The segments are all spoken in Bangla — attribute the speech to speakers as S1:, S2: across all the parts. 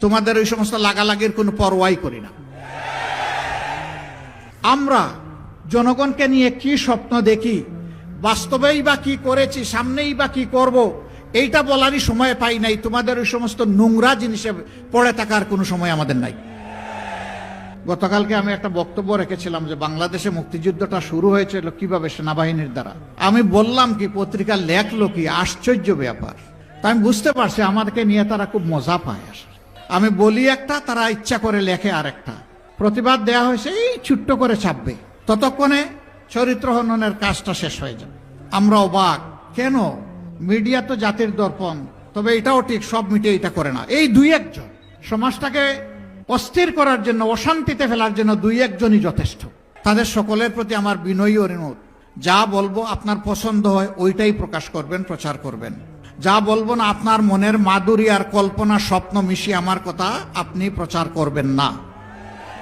S1: তোমাদের ওই সমস্ত লাগালাগির কোনো পরোয়াই করি না। আমরা জনগণকে নিয়ে কি স্বপ্ন দেখি, বাস্তবেই বা কি করেছি, সামনেই বা কি করব, এইটা বলারই সময় পাই নাই। তোমাদের ওই সমস্ত নোংরা জিনিসে পড়ে থাকার কোনো সময় আমাদের নাই। গতকালকে আমি একটা বক্তব্য রেখেছিলাম যে বাংলাদেশে মুক্তিযুদ্ধটা শুরু হয়েছিল কীভাবে সেনাবাহিনীর দ্বারা। আমি বললাম কি পত্রিকা লেখলো কি, আশ্চর্য ব্যাপার। তাই আমি বুঝতে পারছি, আমাদেরকে নিয়ে তারা খুব মজা পায় আসলে। আমি বলি একটা, তারা ইচ্ছা করে লেখে আরেকটা। প্রতিবাদ দেয়া হয়েছে এই ছোট্ট করে ছাপবে। ততক্ষণে চরিত্র হননের কাজটা শেষ হয়ে যাবে। আমরা অবাক। কেন? মিডিয়া তো জাতির দর্পণ। তবে এটাও ঠিক, সব মিডিয়া এটা করে না। এই দুই একজন। সমাজটাকে অস্থির করার জন্য, অশান্তিতে ফেলার জন্য দুই একজনই যথেষ্ট। তাদের সকলের প্রতি আমার বিনয়ী অনুরোধ। যা বলব আপনার পছন্দ হয়, ওইটাই প্রকাশ করবেন, প্রচার করবেন। যা বলব না আপনার মনের মাধুরী আর কল্পনা স্বপ্ন মিশিয়ে আমার কথা আপনি প্রচার করবেন না।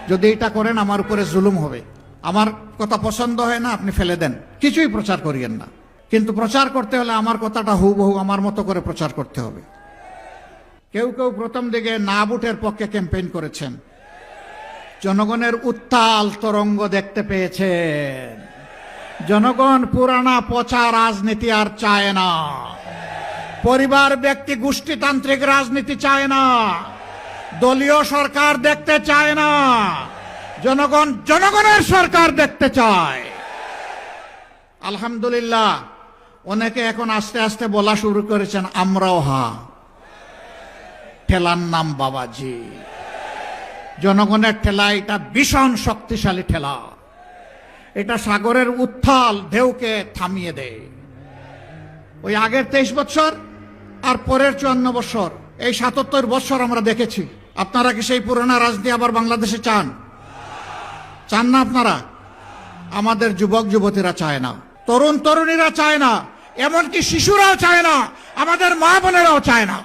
S1: যদি এটা করেন আমার উপরে জুলুম হবে। আমার কথা পছন্দ হয় না, আপনি ফেলে দেন। কিছুই প্রচার করিয়েন না। কিন্তু প্রচার করতে হলে আমার কথাটা হুবহু আমার মতো করে প্রচার করতে হবে। কেউ কেউ প্রথম দিকে না বুটের পক্ষে ক্যাম্পেইন করেছেন। জনগণের উত্তাল তরঙ্গ দেখতে পেয়েছেন। জনগণ পুরানা পচা রাজনীতি আর চায় না। পরিবার, ব্যক্তি গোষ্ঠীতান্ত্রিক রাজনীতি চায় না। দলীয় সরকার দেখতে চায় না। জনগণ, জনগণের সরকার দেখতে চায়। আলহামদুলিল্লাহ, অনেকে এখন আস্তে আস্তে বলা শুরু করেছেন, আমরাও হা। ঠেলার নাম বাবাজি। জনগণের ঠেলা, এটা ভীষণ শক্তিশালী ঠেলা। এটা সাগরের উত্থাল ঢেউকে থামিয়ে দেয়। ওই আগের তেইশ বছর আর পরের চুয়ান্ন বছর, এই সাতাত্তর বছর আমরা দেখেছি। আপনারা কি সেই পুরোনো রাজনীতি আবার বাংলাদেশে চান? চান না আপনারা? আমাদের যুবক যুবতীরা চায় না। তরুণ তরুণীরা চায় না। এমনকি শিশুরাও চায় না। আমাদের মা বোনেরাও চায় না।